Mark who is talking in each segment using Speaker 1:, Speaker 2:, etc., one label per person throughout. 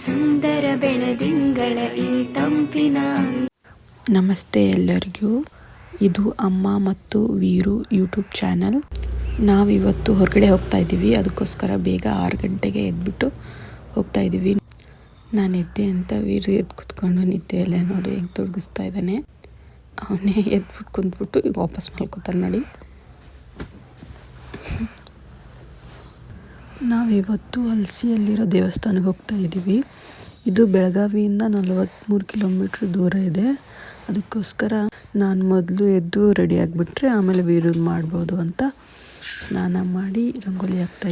Speaker 1: ಸುಂದರ ಬೆಳದಿಂಗಳ ಈ ತಂಪಿನ
Speaker 2: ನಮಸ್ತೆ ಎಲ್ಲರಿಗೂ. ಇದು ಅಮ್ಮ ಮತ್ತು ವೀರು ಯೂಟ್ಯೂಬ್ ಚಾನಲ್. ನಾವಿವತ್ತು ಹೊರಗಡೆ ಹೋಗ್ತಾ ಇದ್ದೀವಿ. ಅದಕ್ಕೋಸ್ಕರ ಬೇಗ ಆರು ಗಂಟೆಗೆ ಎದ್ಬಿಟ್ಟು ಹೋಗ್ತಾ ಇದ್ದೀವಿ. ನಾನು ಎದ್ದೆ ಅಂತ ವೀರು ಎದ್ದು ಕುತ್ಕೊಂಡು ನಿದ್ದೆಯಲ್ಲೇ ನೋಡಿ ಹೆಂಗೆ ತೊಡಗಿಸ್ತಾ ಇದ್ದಾನೆ. ಅವನೇ ಎದ್ಬಿಟ್ಟು ಕುಂತ್ಬಿಟ್ಟು ಈಗ ವಾಪಸ್ ಮಲ್ಕೋತಾನೆ ನೋಡಿ. ನಾವಿವತ್ತು ಹಲ್ಸಿಯಲ್ಲಿರೋ ದೇವಸ್ಥಾನಕ್ಕೆ ಹೋಗ್ತಾ ಇದ್ದೀವಿ. ಇದು ಬೆಳಗಾವಿಯಿಂದ ನಲವತ್ತ್ಮೂರು ಕಿಲೋಮೀಟ್ರ್ ದೂರ ಇದೆ. ಅದಕ್ಕೋಸ್ಕರ ನಾನು ಮೊದಲು ಎದ್ದು ರೆಡಿ ಆಗಿಬಿಟ್ರೆ ಆಮೇಲೆ ವೀರು ಮಾಡ್ಬೋದು ಅಂತ ಸ್ನಾನ ಮಾಡಿ ರಂಗೋಲಿ ಹಾಕ್ತಾ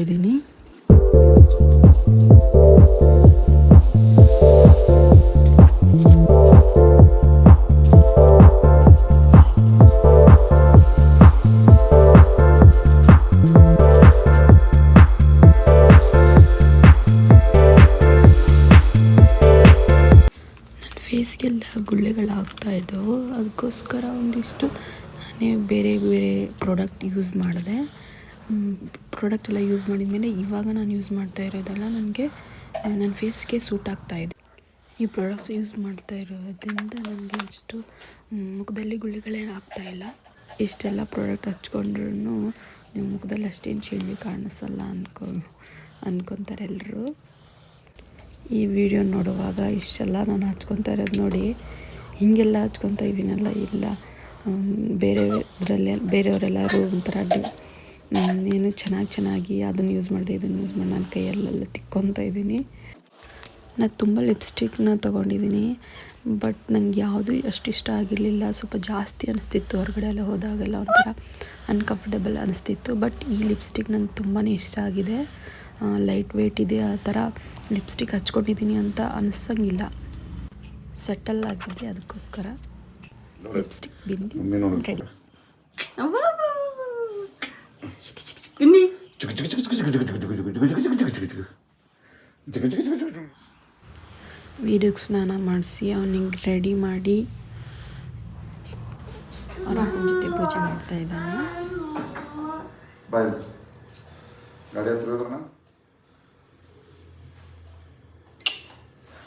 Speaker 2: ಫೇಸ್ಗೆಲ್ಲ ಗುಳ್ಳೆಗಳಾಗ್ತಾ ಇದ್ದವು. ಅದಕ್ಕೋಸ್ಕರ ಒಂದಿಷ್ಟು ನಾನೇ ಬೇರೆ ಬೇರೆ ಪ್ರಾಡಕ್ಟ್ ಯೂಸ್ ಮಾಡಿದೆ. ಪ್ರಾಡಕ್ಟ್ ಎಲ್ಲ ಯೂಸ್ ಮಾಡಿದ್ಮೇಲೆ ಇವಾಗ ನಾನು ಯೂಸ್ ಮಾಡ್ತಾ ಇರೋದೆಲ್ಲ ನನಗೆ ನನ್ನ ಫೇಸ್ಗೆ ಸೂಟ್ ಆಗ್ತಾ ಇದೆ. ಈ ಪ್ರಾಡಕ್ಟ್ಸ್ ಯೂಸ್ ಮಾಡ್ತಾ ಇರೋದ್ರಿಂದ ನನಗೆ ಅಷ್ಟು ಮುಖದಲ್ಲಿ ಗುಳ್ಳೆಗಳೇನು ಆಗ್ತಾ ಇಲ್ಲ. ಇಷ್ಟೆಲ್ಲ ಪ್ರಾಡಕ್ಟ್ ಹಚ್ಕೊಂಡ್ರೂ ನಿಮ್ಮ ಮುಖದಲ್ಲಿ ಅಷ್ಟೇನು ಚೇಂಜ್ ಕಾಣಿಸಲ್ಲ ಅನ್ಕೊ ಅನ್ಕೊತಾರೆ ಎಲ್ಲರೂ ಈ ವಿಡಿಯೋ ನೋಡುವಾಗ ಇಷ್ಟೆಲ್ಲ ನಾನು ಹಚ್ಕೊತಾ ಇರೋದು ನೋಡಿ. ಹೀಗೆಲ್ಲ ಹಚ್ಕೊತಾ ಇದ್ದೀನಲ್ಲ, ಇಲ್ಲ. ಬೇರೆ ಇದರಲ್ಲೇ ಬೇರೆಯವರೆಲ್ಲರೂ ಒಂಥರ ಏನು ಚೆನ್ನಾಗಿ ಚೆನ್ನಾಗಿ ಅದನ್ನು ಯೂಸ್ ಮಾಡಿದೆ, ಇದನ್ನು ಯೂಸ್ ಮಾಡಿ ನನ್ನ ಕೈಯಲ್ಲೆಲ್ಲ ತಿಕ್ಕೊತಾ ಇದ್ದೀನಿ. ನಾನು ತುಂಬ ಲಿಪ್ಸ್ಟಿಕ್ನ ತೊಗೊಂಡಿದ್ದೀನಿ ಬಟ್ ನಂಗೆ ಯಾವುದು ಅಷ್ಟು ಇಷ್ಟ ಆಗಿರಲಿಲ್ಲ. ಸ್ವಲ್ಪ ಜಾಸ್ತಿ ಅನಿಸ್ತಿತ್ತು ಹೊರಗಡೆ ಎಲ್ಲ ಹೋದಾಗೆಲ್ಲ ಒಂಥರ ಅನ್ಕಂಫರ್ಟೇಬಲ್ ಅನಿಸ್ತಿತ್ತು. ಬಟ್ ಈ ಲಿಪ್ಸ್ಟಿಕ್ ನಂಗೆ ತುಂಬಾ ಇಷ್ಟ ಆಗಿದೆ. ಲೈಟ್ ವೆಯ್ಟ್ ಇದೆ ಆ ಥರ ಲಿಪ್ಸ್ಟಿಕ್ ಹಚ್ಕೊಂಡಿದ್ದೀನಿ ಅಂತ ಅನಿಸಂಗಿಲ್ಲ. ಸೆಟಲ್ ಆಗಿದೆ ಅದಕ್ಕೋಸ್ಕರ. ಲಿಪ್ಸ್ಟಿಕ್ ಬಿಂದಿ ರೆಡಿ ವೀಡಿಯೋಗೆ ಸ್ನಾನ ಮಾಡಿಸಿ ಅವನಿಗೆ ರೆಡಿ ಮಾಡಿ ಅವ್ರ ಅಪ್ಪನ ಜೊತೆ ಪೂಜೆ ಮಾಡ್ತಾ ಇದ್ದಾನೆ.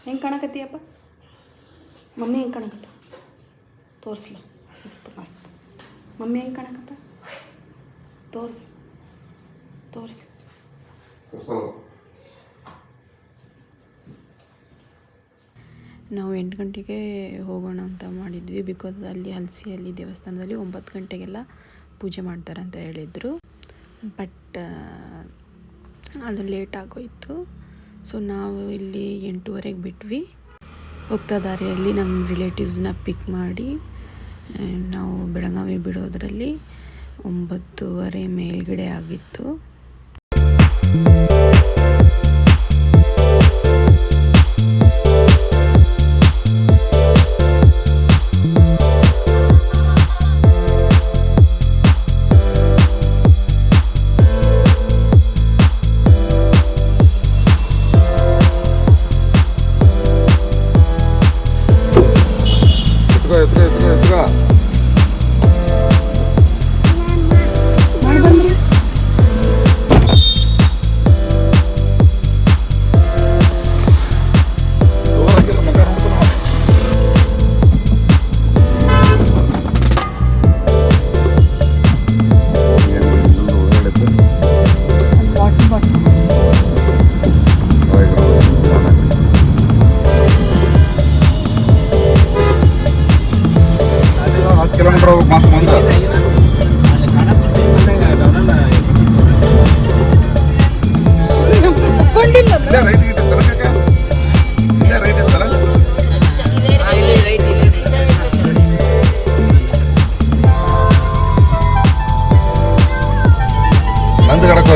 Speaker 2: ಹೆಂಗೆ ಕಾಣಕತ್ತೀಯಪ್ಪ? ಮಮ್ಮಿ ಹೆಂಗೆ ಕಾಣಕತ್ತ? ತೋರಿಸ್ಲ. ಮಸ್ತ್ ಮಸ್ತ್. ಮಮ್ಮಿ ಹೆಂಗೆ ಕಾಣಕತ್ತ? ತೋರ್ಸ್. ತೋರಿಸಿ. ನಾವು ಎಂಟು ಗಂಟೆಗೆ ಹೋಗೋಣ ಅಂತ ಮಾಡಿದ್ವಿ ಬಿಕಾಸ್ ಅಲ್ಲಿ ಹಲಸಿಯಲ್ಲಿ ದೇವಸ್ಥಾನದಲ್ಲಿ ಒಂಬತ್ತು ಗಂಟೆಗೆಲ್ಲ ಪೂಜೆ ಮಾಡ್ತಾರೆ ಅಂತ ಹೇಳಿದರು ಬಟ್ ಅದು ಲೇಟ್ ಆಗೋಯಿತು. ಸೊ ನಾವು ಇಲ್ಲಿ ಎಂಟೂವರೆಗೆ ಬಿಟ್ವಿ. ಹೋಗ್ತಾ ದಾರಿಯಲ್ಲಿ ನಮ್ಮ ರಿಲೇಟಿವ್ಸ್ನ ಪಿಕ್ ಮಾಡಿ ನಾವು ಬೆಳಗಾವಿ ಬಿಡೋದ್ರಲ್ಲಿ ಒಂಬತ್ತುವರೆ ಮೇಲ್ಗಡೆ ಆಗಿತ್ತು.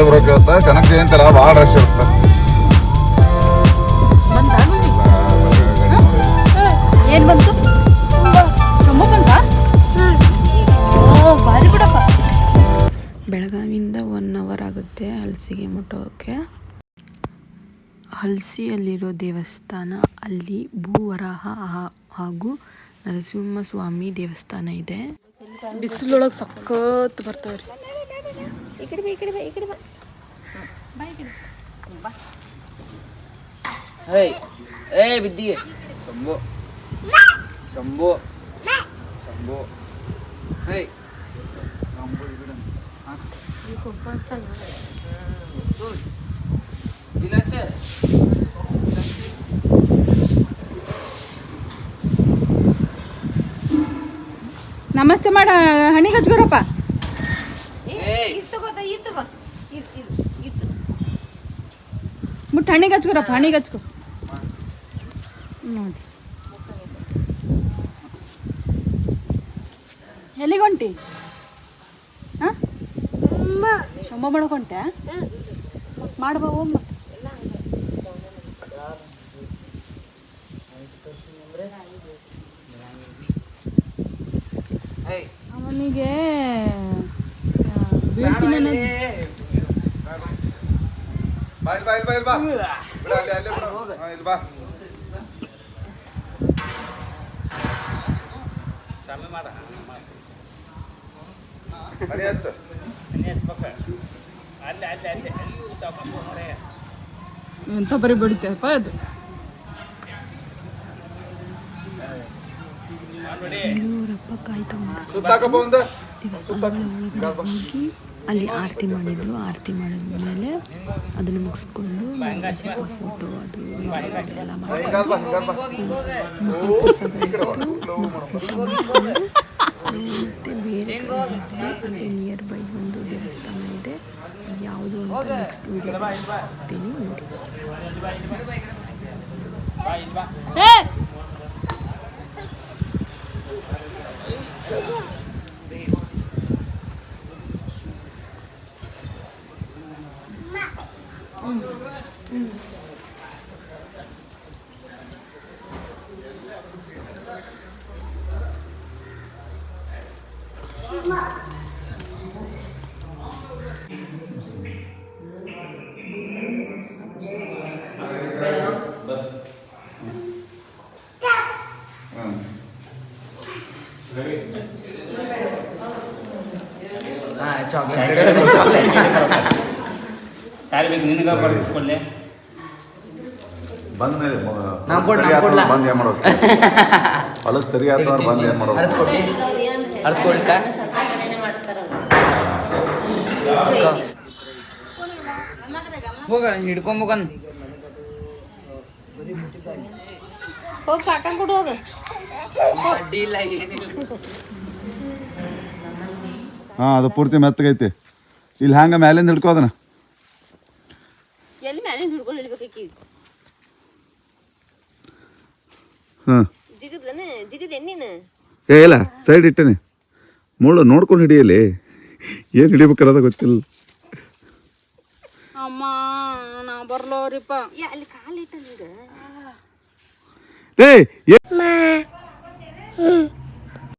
Speaker 3: ಬರೋಕೆ ಇವತ್ತು ಕನಕ ಜಯಂತಿ ಅಲ್ಲ ಭಾಳ ರಶ್ ಇರುತ್ತೆ.
Speaker 2: ಏನು ಬಂತು? ಚೊಮ್ಮ ಬಂತ ಓ ಭಾರಿ ಬಿಡಪ್ಪ. ಬೆಳಗಾವಿಯಿಂದ ಒನ್ ಅವರ್ ಆಗುತ್ತೆ ಹಲ್ಸಿಗೆ ಮುಟ್ಟೋಕೆ. ಹಲಸಿಯಲ್ಲಿರೋ ದೇವಸ್ಥಾನ ಅಲ್ಲಿ ಭೂವರಾಹ ಹಾಗೂ ನರಸಿಂಹಸ್ವಾಮಿ ದೇವಸ್ಥಾನ ಇದೆ. ಬಿಸಿಲೊಳಗೆ ಸಖತ್ ಬರ್ತಾವ್ರಿ.
Speaker 4: ಹೇಯ್ ಏ ಬಿದ್ದಿ ಶಂಭು ಶಂಭು ಶಂಭು ಹೇಯ್ ಇಲ್ಲ ಹಚ್ಚ.
Speaker 5: ನಮಸ್ತೆ ಮಾಡ ಹಣಿಗೆ ಹಚ್ಕೊರಪ್ಪ
Speaker 4: ಏಯ್
Speaker 5: ಮುಟ್ಟು ಹಣ್ಣಿಗೆ ಹಚ್ಕೊರಪ್ಪ ಹಣ್ಣಿಗೆ ಹಚ್ಕೊ. ನೋಡಿ. ಎಲ್ಲಿಗೆ ಹೊಂಟಿ? ಹಾಂ? ಶಂಭ ಮಾಡಕ್ ಹೊಂಟೆ ಮಾಡ್ಬಾ ಹೋಗ್ ಮತ್ತೆ.
Speaker 4: ಹೇಯ್
Speaker 5: ಅವನಿಗೆ ಬೀಳ್ತೀನಿ
Speaker 3: ಬಾ ಇಲ್ಲಿ ಬಾ ಇಲ್ಲಿ ಬಾ. ಇಲ್ಲಿ. ಬಾ ಬಿಡು, ಅಲ್ಲಿ ಅಲ್ಲೇ ಬಿಡು. ಹಾ, ಇಲ್ಲಿ ಬಾ. ಮನೆ ಹಚ್ಚು.
Speaker 5: ಎಂತ ಬರೀ ಬಿಡುತ್ತೆಪ್ಪ ಅದು?
Speaker 2: ಅವರಪ್ಪ ಕಾಯಿ ತಗೊಂಡ್ರು
Speaker 3: ಸುತ್ತಾಕಪ್ಪ ಒಂದು.
Speaker 2: ಸುತ್ತಾಕ. ಅಲ್ಲಿ ಆರತಿ ಮಾಡಿದ್ರು ಆರತಿ ಮಾಡಿದ್ಮೇಲೆ ಅದನ್ನು ಮುಗಿಸ್ಕೊಂಡು ಸ್ವಲ್ಪ ಫೋಟೋ ಅದು ಎಲ್ಲ ಮತ್ತೆ ಬೇರೆ ಮತ್ತೆ ನಿಯರ್ ಬೈ ಒಂದು ದೇವಸ್ಥಾನ ಇದೆ. ಯಾವುದು ಅಂತ ನೆಕ್ಸ್ಟ್ ವೀಡಿಯೋ ನೋಡಿ.
Speaker 4: ಚಾಕ್ಲೇಟ್ ಚಾಕ್ಲೇಟ್
Speaker 6: ಯಾರು ಬೇಕು ನಿನಗ ಬರ್ಕೊಳ್ಳೆ
Speaker 3: ಬಂದ ಮೇಲೆ
Speaker 4: ಕೊಡ್ಲಾ?
Speaker 3: ಆತಂದ್ರೆ ಬಂದ್ ಏನ್ ಮಾಡೋದು? ಹೊಲದ ಸರಿ ಆತಂದ್ರೆ ಬಂದ್ ಏನ್ ಮಾಡೋದು?
Speaker 4: ಅರ್ಥ ಕೊಡಿ ಅರ್ಥ ಕೊಡ್ಕ ಹೋಗ ಹಿಡ್ಕೊಂಬಕನ್
Speaker 7: ಹೋಗಿ ಕಾಟನ್ ಕೊಡು ಹೋಗ.
Speaker 4: ಅಡ್ಡಿ ಇಲ್ಲ ಏನಿಲ್ಲ.
Speaker 3: ಹಾ ಅದು ಪೂರ್ತಿ ಮೆತ್ತಗೈತಿ. ಇಲ್ಲಿ ಹಂಗ ಮ್ಯಾಲಿಂದ ಹಿಡ್ಕೋ ಅದನ್ನ?
Speaker 7: ಎಲ್ಲಿ ಮ್ಯಾಲಿಂದ ಹಿಡ್ಕೊಂಡು ಹಿಡ್ಬೇಕಾಕಿ
Speaker 3: ಹ್ಮ್
Speaker 7: ಜಿಗದ್ಲನ? ಜಿಗದ್ ಎಣ್ಣಿನ?
Speaker 3: ಏ ಇಲ್ಲ ಸೈಡ್ ಇಟ್ಟೇನೆ. ಮುಳ್ಳು ನೋಡ್ಕೊಂಡು ಹಿಡಿಯಲಿ. ಏನು ಹಿಡಿಬೇಕನ್ನೋದ ಗೊತ್ತಿಲ್ಲ.
Speaker 5: ಅಮ್ಮ ನಾ ಬರ್ಲೋರಿಪ್ಪ.
Speaker 7: ಯಾ ಅಲ್ಲಿ ಕಾಲು ಇಟ್ಟ ಹಿಂಗ
Speaker 3: ಏಯ್ ಏ-